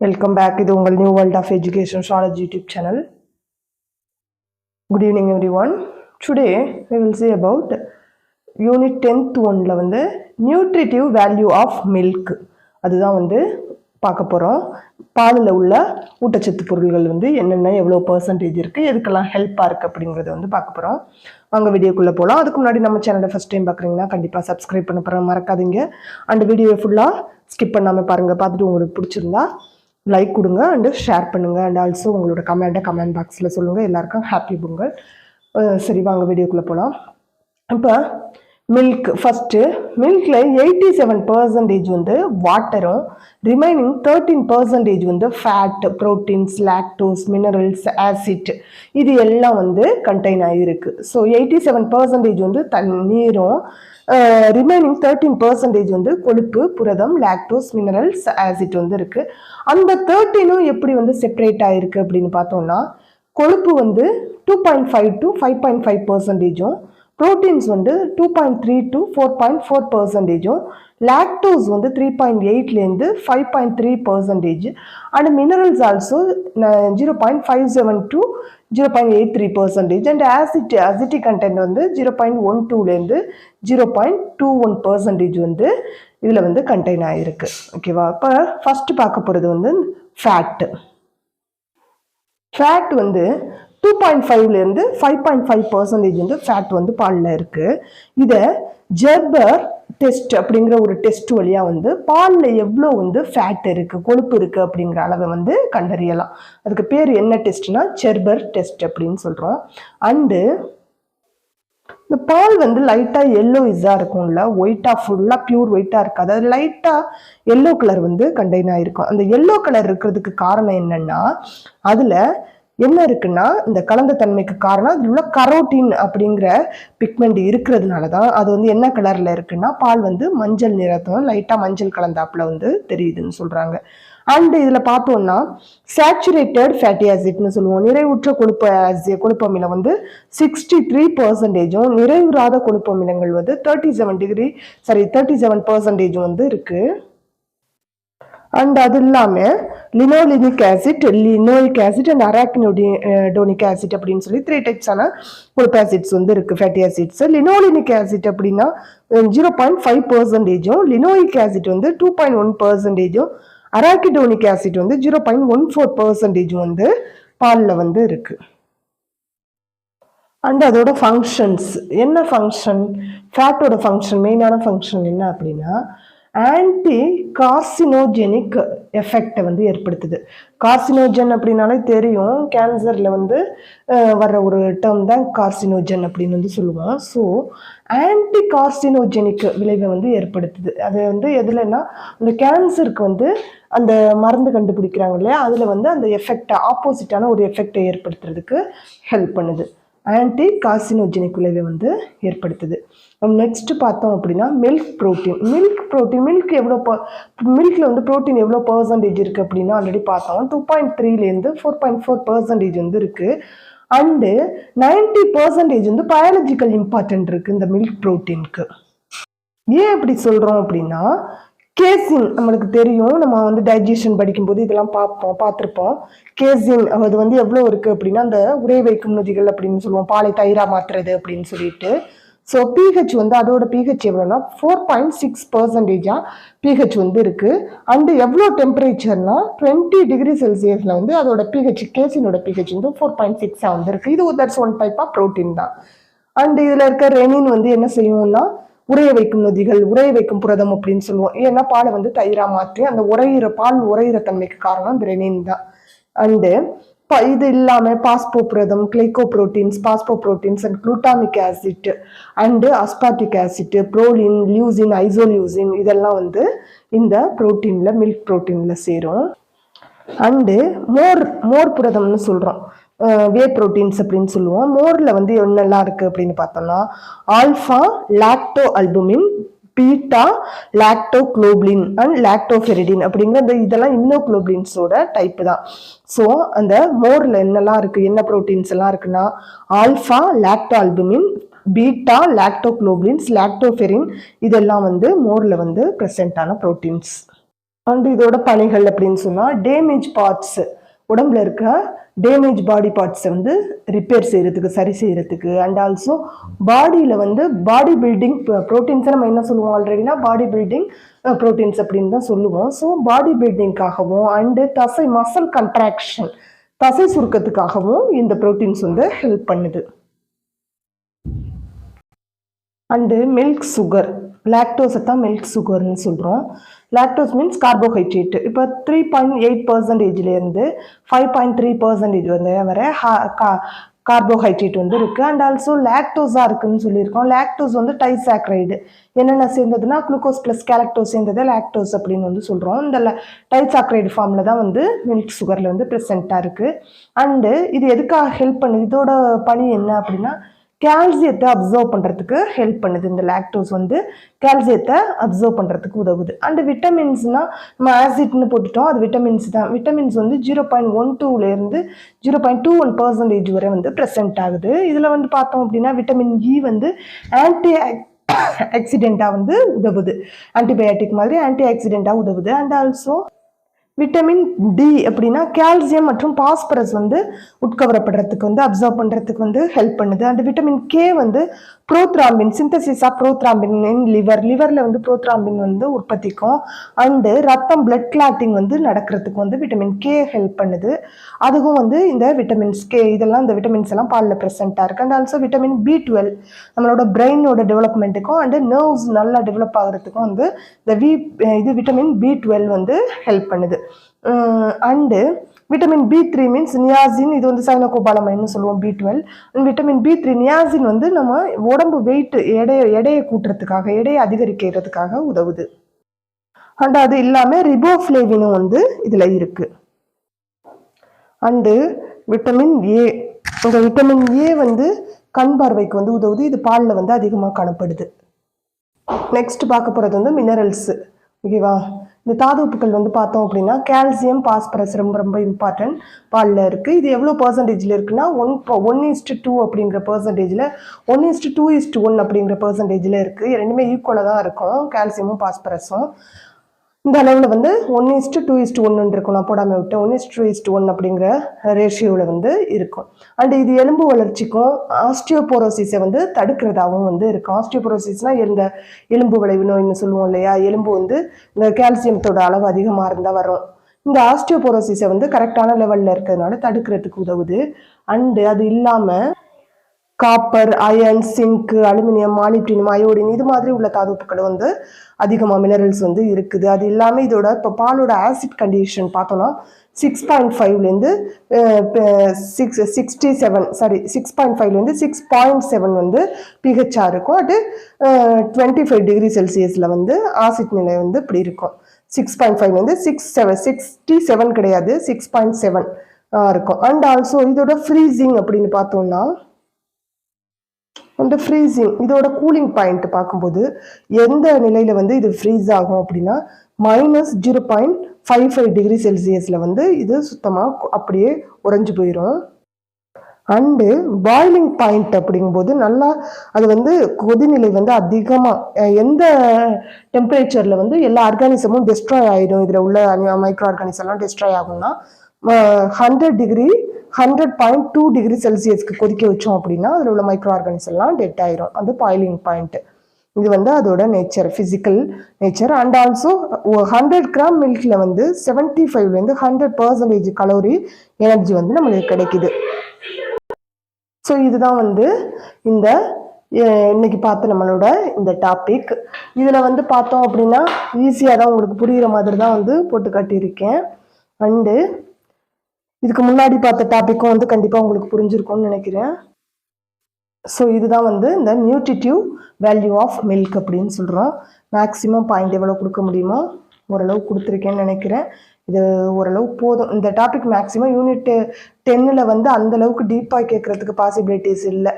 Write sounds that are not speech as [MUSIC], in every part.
Welcome back இது உங்கள் new world of education astrology YouTube channel good evening everyone today we will say about unit tenth ஒனில் வந்து nutritive value of milk அதுதான் வந்து பார்க்க போகிறோம் பாலில் உள்ள ஊட்டச்சத்து பொருள்கள் வந்து என்னென்ன எவ்வளோ பர்சன்டேஜ் இருக்குது எதுக்கெல்லாம் ஹெல்ப்பாக இருக்குது அப்படிங்கிறத வந்து பார்க்க போகிறோம் வாங்க வீடியோக்குள்ளே போகலாம் அதுக்கு முன்னாடி நம்ம சேனலை ஃபஸ்ட் டைம் பார்க்குறீங்கன்னா கண்டிப்பாக சப்ஸ்கிரைப் பண்ண போகிற மறக்காதீங்க. அண்ட் வீடியோ ஃபுல்லாக ஸ்கிப் பண்ணாமல் பாருங்கள் பார்த்துட்டு உங்களுக்கு பிடிச்சிருந்தா லைக் கொடுங்க அண்டு ஷேர் பண்ணுங்கள் அண்ட் ஆல்சோ உங்களோட கமெண்ட்டை கமெண்ட் பாக்ஸில் சொல்லுங்கள் எல்லாருக்கும் ஹாப்பி பொங்கல். சரி வாங்க வீடியோக்குள்ளே போகலாம் இப்போ மில்க் ஃபஸ்ட்டு மில்கில் எயிட்டி செவன் பர்சன்டேஜ் வந்து வாட்டரும் ரிமைனிங் தேர்ட்டீன் பர்சன்டேஜ் வந்து fat proteins lactose minerals acid இது எல்லாம் வந்து கண்டெயின் ஆகிருக்கு ஸோ எயிட்டி செவன் பர்சன்டேஜ் வந்து தண்ணீரும் ரிமைனிங் தேர்ட்டீன் பர்சன்டேஜ் வந்து கொழுப்பு புரதம் லாக்டோஸ் மினரல்ஸ் ஆசிட் வந்து இருக்குது அந்த தேர்ட்டீனும் எப்படி வந்து செப்பரேட் ஆகிருக்கு அப்படின்னு பார்த்தோம்னா கொழுப்பு வந்து two point five to five point five பர்சன்டேஜும் proteins வந்து two point three to four point four பர்சன்டேஜும் lactose வந்து three point எயிட்லேருந்து five point three percentage and minerals also zero point five seven to zero point eight three percentage and acid acetic content வந்து zero point one டூலேருந்து zero point two one percentage வந்து இதில் வந்து contain ஆகிருக்கு ஓகேவா இப்போ first பார்க்க போகிறது வந்து ஃபேட்டு ஃபேட் வந்து டூ பாயிண்ட் ஃபைவ்லேருந்து ஃபைவ் பாயிண்ட் ஃபைவ் பர்சன்டேஜ் வந்து ஃபேட் வந்து பாலில் இருக்குது இதை ஜெர்பர் டெஸ்ட் அப்படிங்கிற ஒரு டெஸ்ட் வழியாக வந்து பாலில் எவ்வளோ வந்து ஃபேட் இருக்குது கொழுப்பு இருக்குது அப்படிங்கிற அளவை வந்து கண்டறியலாம். அதுக்கு பேர் என்ன டெஸ்ட்னா செர்பர் டெஸ்ட் அப்படின்னு சொல்கிறோம் அண்டு இந்த பால் வந்து லைட்டாக எல்லோ இதாக இருக்கும்ல ஒயிட்டாக ஃபுல்லாக பியூர் ஒயிட்டாக இருக்காது. அது லைட்டாக எல்லோ கலர் வந்து கண்டெயின் ஆகிருக்கும் அந்த எல்லோ கலர் இருக்கிறதுக்கு காரணம் என்னென்னா அதில் என்ன இருக்குன்னா இந்த கலந்த தன்மைக்கு காரணம் அதில் உள்ள கரோட்டின் அப்படிங்கிற பிக்மெண்ட் இருக்கிறதுனால தான் அது வந்து என்ன கலரில் இருக்குன்னா பால் வந்து மஞ்சள் நிறத்தும் லைட்டாக மஞ்சள் கலந்தாப்புல வந்து தெரியுதுன்னு சொல்கிறாங்க அண்ட் இதில் பார்த்தோம்னா சேச்சுரேட்டட் ஃபேட்டி ஆசிட்னு சொல்லுவோம். நிறைவுற்ற கொழுப்ப ஆசி கொழுப்பமிலம் வந்து சிக்ஸ்டி த்ரீ பர்சன்டேஜும் நிறைவுறாத கொழுப்பமிலங்கள் வந்து thirty seven degree sorry thirty seven பர்சன்டேஜும் வந்து இருக்குது அண்ட் அது இல்லாமல் linolenic acid linoleic acid and arachidonic acid அப்படின்னு சொல்லி த்ரீ டைப்ஸான கொழுப்பு ஆசிட்ஸ் வந்து இருக்குது ஃபேட்டி ஆசிட்ஸ் லினோலினிக் ஆசிட் அப்படின்னா ஜீரோ பாயிண்ட் ஃபைவ் பர்சன்டேஜும் லினோயிக் ஆசிட் வந்து டூ பாயிண்ட் ஒன் பர்சன்டேஜும் அராக்கிடோனிக் ஆசிட் வந்து zero point one four percentage வந்து பாலில் வந்து இருக்குது அண்ட் அதோட ஃபங்க்ஷன்ஸ் என்ன ஃபங்க்ஷன் ஃபேட்டோட ஃபங்க்ஷன் மெயினான ஃபங்க்ஷன் என்ன அப்படின்னா ஆன்டி கார்சினோஜெனிக் எஃபெக்டை வந்து ஏற்படுத்துது. கார்சினோஜன் அப்படின்னாலே தெரியும். கேன்சரில் வந்து வர்ற ஒரு டேர்ம் தான் கார்சினோஜன் அப்படின்னு வந்து சொல்லுவோம் ஸோ ஆன்டி கார்சினோஜெனிக் விளைவை வந்து ஏற்படுத்துது. அது வந்து எதுலன்னா அந்த கேன்சருக்கு வந்து அந்த மருந்து கண்டுபிடிக்கிறாங்க இல்லையா? அதில் வந்து அந்த எஃபெக்டை ஆப்போசிட்டான ஒரு எஃபெக்டை ஏற்படுத்துறதுக்கு ஹெல்ப் பண்ணுது. ஆன்டி கார்சினோஜெனிக் விளைவை வந்து ஏற்படுத்துது. நம்ம நெக்ஸ்ட் பார்த்தோம் அப்படின்னா milk protein milk protein milk எவ்வளோ மில்கில் வந்து ப்ரோட்டீன் எவ்வளோ பர்சன்டேஜ் இருக்குது அப்படின்னா ஆல்ரெடி பார்த்தோம். டூ பாயிண்ட் த்ரீலேருந்து ஃபோர் பாயிண்ட் ஃபோர் பர்சன்டேஜ் வந்து இருக்குது அண்டு நைன்டி பர்சன்டேஜ் வந்து பயாலஜிக்கல் இம்பார்ட்டன்ட் இருக்குது இந்த மில்க் ப்ரோட்டீனுக்கு ஏன் இப்படி சொல்கிறோம் அப்படின்னா கேசின் நம்மளுக்கு தெரியும். நம்ம வந்து டைஜஷன் படிக்கும்போது இதெல்லாம் பார்ப்போம் பார்த்துருப்போம். கேசின் அது வந்து எவ்வளோ இருக்குது அப்படின்னா அந்த உரை வைக்கும் நொதிகள் அப்படின்னு சொல்லுவோம். பாலை தயிராக மாற்றுறது அப்படின்னு சொல்லிட்டு. ஸோ பிஹெச் வந்து அதோட பிஹெச் எவ்வளோனா ஃபோர் பாயிண்ட் சிக்ஸ் பர்சன்டேஜாக பிஹெச் வந்து இருக்குது அண்டு எவ்வளோ டெம்பரேச்சர்னா டுவெண்ட்டி டிகிரி செல்சியஸில் வந்து அதோட பிஹெச் கேசினோட பிஹெச் வந்து ஃபோர் பாயிண்ட் சிக்ஸாக வந்துருக்கு இது that's one type of protein தான். அண்ட் இதில் இருக்க ரெனின் வந்து என்ன செய்யும்னா உறைய வைக்கும் நொதிகள் உறைய வைக்கும் புரதம் அப்படின்னு சொல்லுவோம். ஏன்னா பாலை வந்து தயிராக மாற்றி அந்த உரையிற பால் உரையிற தன்மைக்கு காரணம் அந்த ரெனின் தான். அண்டு இது இல்லாமல் பாஸ்போ புரதம் glycoproteins phosphoproteins and glutamic acid and aspartic acid proline leucine isoleucine இதெல்லாம் வந்து இந்த ப்ரோட்டீனில் மில்க் ப்ரோட்டீனில் சேரும். அண்டு மோர் மோர் புரதம்னு சொல்கிறோம் வே ப்ரோட்டீன்ஸ் அப்படின்னு சொல்லுவோம். மோரில் வந்து என்னெல்லாம் இருக்குது அப்படின்னு பார்த்தோம்னா alpha lactalbumin beta lactoglobulin and lactoferrin அப்படிங்கிற இந்த இதெல்லாம் இன்னோக்ளோபிளின்ஸோட டைப்பு தான். ஸோ அந்த மோரில் என்னெல்லாம் இருக்குது என்ன ப்ரோட்டீன்ஸ் எல்லாம் இருக்குன்னா alpha lactalbumin beta lactoglobulins lactoferrin இதெல்லாம் வந்து மோரில் வந்து ப்ரெசென்ட்டான ப்ரோட்டீன்ஸ் அண்ட் இதோட பணிகள் அப்படின்னு சொன்னால் டேமேஜ் பார்ட்ஸ் உடம்புல இருக்க டேமேஜ் பாடி பார்ட்ஸை வந்து ரிப்பேர் செய்கிறதுக்கு சரி செய்யறதுக்கு அண்ட் ஆல்சோ பாடியில் வந்து பாடி பில்டிங் ப்ரோட்டீன்ஸை நம்ம என்ன சொல்லுவோம் ஆல்ரெடினா பாடி பில்டிங் ப்ரோட்டீன்ஸ் அப்படின்னு தான் சொல்லுவோம். ஸோ பாடி பில்டிங்காகவும் அண்டு தசை மசல் கன்ட்ராக்ஷன் தசை சுருக்கத்துக்காகவும் இந்த ப்ரோட்டீன்ஸ் வந்து ஹெல்ப் பண்ணுது. அண்டு மில்க் சுகர் லாக்டோஸை தான் மில்க் சுகர்னு சொல்கிறோம் லாக்டோஸ் மீன்ஸ் கார்போஹைட்ரேட் இப்போ த்ரீ பாயிண்ட் எயிட் பர்சன்டேஜ்லேருந்து ஃபைவ் பாயிண்ட் த்ரீ பர்சன்டேஜ் வந்து வர கா கார்போஹைட்ரேட் வந்து இருக்குது அண்ட் ஆல்சோ லாக்டோஸாக இருக்குன்னு சொல்லியிருக்கோம். லாக்டோஸ் வந்து டைசாக்ரைடு என்னென்ன சேர்ந்ததுன்னா குளுக்கோஸ் ப்ளஸ் கேலக்டோஸ் சேர்ந்தது லாக்டோஸ் அப்படின்னு வந்து சொல்கிறோம் இந்த டைசாக்ரைடு ஃபார்மில் தான் வந்து மில்க் சுகரில் வந்து ப்ரெசென்ட்டாக இருக்குது அண்டு இது எதுக்காக ஹெல்ப் பண்ணுது? இதோட பணி என்ன அப்படின்னா கால்சியத்தை அப்சர்வ் பண்ணுறதுக்கு ஹெல்ப் பண்ணுது. இந்த லாக்டோஸ் வந்து கால்சியத்தை அப்சர்வ் பண்ணுறதுக்கு உதவுது. அண்டு விட்டமின்ஸ்னால் நம்ம ஆசிட்னு போட்டுட்டோம். அது விட்டமின்ஸ் தான். விட்டமின்ஸ் வந்து ஜீரோ பாயிண்ட் ஒன் டூலேருந்து zero point two one percentage வரை வந்து ப்ரெசென்ட் ஆகுது. இதில் வந்து பார்த்தோம் அப்படின்னா விட்டமின் இ e வந்து ஆன்டி [COUGHS] ஆக்சிடெண்ட்டாக வந்து உதவுது. ஆன்டிபயோட்டிக் மாதிரி ஆன்டி ஆக்சிடெண்ட்டாக உதவுது. அண்ட் ஆல்சோ விட்டமின் டி அப்படின்னா கால்சியம் மற்றும் பாஸ்பரஸ் வந்து உட்கவரப்படுறதுக்கு வந்து அப்சர்வ் பண்ணுறதுக்கு வந்து ஹெல்ப் பண்ணுது. அண்ட் விட்டமின் கே வந்து prothrombin synthesis of prothrombin in liver லிவரில் வந்து ப்ரோத்ராம்பின் வந்து உற்பத்திக்கும். அண்டு ரத்தம் பிளட் கிளாட்டிங் வந்து நடக்கிறதுக்கு வந்து விட்டமின் கே ஹெல்ப் பண்ணுது. அதுவும் வந்து இந்த விட்டமின்ஸ் கே இதெல்லாம் இந்த விட்டமின்ஸ் எல்லாம் பாலில் ப்ரெசென்ட்டாக இருக்குது and also vitamin B twelve நம்மளோட பிரெயினோட டெவலப்மெண்ட்டுக்கும் அண்டு நர்வ்ஸ் நல்லா டெவலப் ஆகிறதுக்கும் வந்து இந்த வி இது விட்டமின் பி டுவெல் வந்து ஹெல்ப் பண்ணுது. And vitamin B three means niacin இது வந்து சைனோகோபாலமைன்னு சொல்லுவோம் B twelve vitamin B three niacin வந்து நம்ம உடம்பு வெயிட் எடையை எடையை கூட்டுறதுக்காக எடையை அதிகரிக்கிறதுக்காக உதவுது. அண்ட் அது இல்லாமல் ரிபோஃப்ளேவினும் வந்து இதில் இருக்குது அண்டு விட்டமின் ஏ இந்த விட்டமின் ஏ வந்து கண் பார்வைக்கு வந்து உதவுது இது பாலில் வந்து அதிகமாக காணப்படுது. நெக்ஸ்ட் பார்க்க போகிறது வந்து மினரல்ஸு ஓகேவா? இந்த தாதுப்புக்கள் வந்து பார்த்தோம் அப்படின்னா கால்சியம் பாஸ்பரஸ் ரொம்ப ரொம்ப இம்பார்ட்டன்ட் பாலில் இருக்குது இது எவ்வளோ பர்சன்டேஜில் இருக்குன்னா ஒன் ஒன் இஸ்ட்டு டூ அப்படிங்கிற பர்சன்டேஜில் one is to two is to one அப்படிங்கிற பர்சன்டேஜில் இருக்குது ரெண்டுமே ஈக்குவலாக தான் இருக்கும். கால்சியமும் பாஸ்பரஸும் இந்த அளவில் வந்து ஒன் இஸ்ட்டு டூ இஸ்ட் ஒன்று இருக்கும். நான் போடாமல் விட்டேன். One is two is one அப்படிங்கிற ரேஷியோவில் வந்து இருக்கும். அண்ட் இது எலும்பு வளர்ச்சிக்கும் ஆஸ்டியோபோரோசிஸை வந்து தடுக்கிறதாகவும் வந்து இருக்கும். ஆஸ்டியோபோரோசிஸ்னால் இந்த எலும்பு விளைவு நோய்னு சொல்லுவோம் இல்லையா? எலும்பு வந்து இந்த கால்சியத்தோட அளவு அதிகமாக இருந்தால் வரும். இந்த ஆஸ்டியோபோரோசிஸை வந்து கரெக்டான லெவலில் இருக்கிறதுனால தடுக்கிறதுக்கு உதவுது. அண்டு அது இல்லாமல் copper iron zinc aluminium molybdenum iodine இது மாதிரி உள்ள தாதுப்புகள் வந்து அதிகமாக மினரல்ஸ் வந்து இருக்குது. அது இல்லாமல் இதோட இப்போ பாலோட ஆசிட் கண்டிஷன் பார்த்தோன்னா சிக்ஸ் பாயிண்ட் ஃபைவ்லேருந்து six sixty seven sorry six point ஃபைவ்லேருந்து சிக்ஸ் பாயிண்ட் செவன் வந்து பிஹெச்சாக இருக்கும். அது டுவெண்ட்டி ஃபைவ் டிகிரி செல்சியஸில் வந்து ஆசிட் நிலை வந்து இப்படி இருக்கும். சிக்ஸ் பாயிண்ட் ஃபைவ் வந்து சிக்ஸ் செவன் சிக்ஸ்டி செவன் கிடையாது சிக்ஸ் பாயிண்ட் செவன் இருக்கும். அண்ட் ஆல்சோ இதோட ஃப்ரீசிங் அப்படின்னு பார்த்தோம்னா அந்த ஃப்ரீசிங் இதோட கூலிங் பாயிண்ட் பார்க்கும்போது எந்த நிலையில் வந்து இது ஃப்ரீஸ் ஆகும் அப்படின்னா minus zero point five five degree செல்சியஸில் வந்து இது சுத்தமாக அப்படியே உறைஞ்சு போயிடும் அண்டு பாய்லிங் பாயிண்ட் அப்படிங்கும்போது நல்லா அது வந்து கொதிநிலை வந்து அதிகமாக எந்த டெம்பரேச்சரில் வந்து எல்லா ஆர்கானிசமும் டெஸ்ட்ராய் ஆகிடும் இதில் உள்ள மைக்ரோ ஆர்கானிசம்லாம் டெஸ்ட்ராய் ஆகும்னா hundred degree hundred point two degree செல்சியஸ்க்கு கொதிக்க வச்சோம் அப்படின்னா அதில் உள்ள மைக்ரோ ஆர்கானிஸ் எல்லாம் டெட் ஆயிரும். அது பாயிலிங் பாயிண்ட் இது வந்து அதோட nature physical nature and also hundred gram மில்கில் வந்து செவன்ட்டி ஃபைவ்லேருந்து ஹண்ட்ரட் பர்சன்டேஜ் கலோரி எனர்ஜி வந்து நம்மளுக்கு கிடைக்குது. ஸோ இதுதான் வந்து இந்த இன்னைக்கு பார்த்த நம்மளோட இந்த டாபிக் இதில் வந்து பார்த்தோம் அப்படின்னா ஈஸியாக தான் உங்களுக்கு புரிகிற மாதிரி தான் வந்து போட்டு காட்டியிருக்கேன். அண்டு இதுக்கு முன்னாடி பார்த்த டாப்பிக்கும் வந்து கண்டிப்பாக உங்களுக்கு புரிஞ்சிருக்கும்னு நினைக்கிறேன். ஸோ இதுதான் வந்து இந்த நியூட்ரிட்டிவ் வேல்யூ ஆஃப் மில்க் அப்படின்னு சொல்கிறோம் மேக்ஸிமம் பாயிண்ட் எவ்வளோ கொடுக்க முடியுமோ ஓரளவு கொடுத்துருக்கேன்னு நினைக்கிறேன். இது ஓரளவு போதும். இந்த டாபிக் மேக்ஸிமம் யூனிட் டென்னில் வந்து அந்தளவுக்கு டீப்பாக கேட்குறதுக்கு பாசிபிலிட்டிஸ் இல்லை.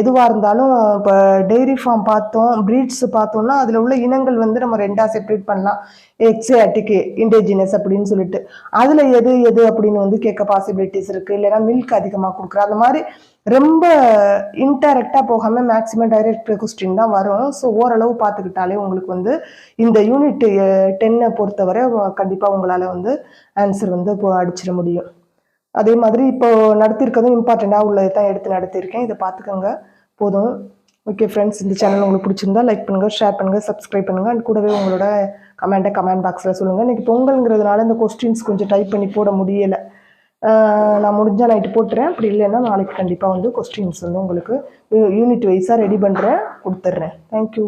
எதுவாக இருந்தாலும் இப்போ டெய்ரி ஃபார்ம் பார்த்தோம் ப்ரீட்ஸ் பார்த்தோம்னா அதில் உள்ள இனங்கள் வந்து நம்ம ரெண்டாக செப்பரேட் பண்ணலாம். எக்ஸியாட்டிக்கு இண்டிஜினஸ் அப்படின்னு சொல்லிட்டு. அதில் எது எது அப்படின்னு வந்து கேட்க பாசிபிலிட்டிஸ் இருக்குது இல்லைன்னா மில்க் அதிகமாக கொடுக்குற அந்த மாதிரி ரொம்ப இன்டைரக்டாக போகாமல் மேக்ஸிமம் டைரக்ட் கொஸ்டின் தான் வரும். ஸோ ஓரளவு பார்த்துக்கிட்டாலே உங்களுக்கு வந்து இந்த யூனிட் டென்னை eh, பொறுத்தவரை கண்டிப்பாக உங்களால் வந்து ஆன்சர் வந்து இப்போ அடிச்சிட முடியும். அதே மாதிரி இப்போ நடத்திருக்கதும் இம்பார்ட்டண்ட்டாக உள்ளதை தான் எடுத்து நடத்தியிருக்கேன். இதை பார்த்துக்கோங்க. போதும். ஓகே ஃப்ரெண்ட்ஸ் இந்த சேனல் உங்களுக்கு பிடிச்சிருந்தா லைக் பண்ணுங்கள் ஷேர் பண்ணுங்கள் சப்ஸ்கிரைப் பண்ணுங்கள் அண்ட் கூடவே உங்களோட கமெண்ட்டை கமெண்ட் பாக்ஸில் சொல்லுங்கள் இன்றைக்கி பொங்கல்ங்கிறதுனால இந்த கொஸ்டின்ஸ் கொஞ்சம் டைப் பண்ணி போட முடியலை. நான் முடிஞ்சால் நைட்டு போட்டுறேன். அப்படி இல்லைன்னா நாளைக்கு கண்டிப்பாக வந்து கொஸ்டின்ஸ் வந்து உங்களுக்கு யூனிட் வைஸாக ரெடி பண்ணுறேன் கொடுத்துட்றேன் தேங்க்யூ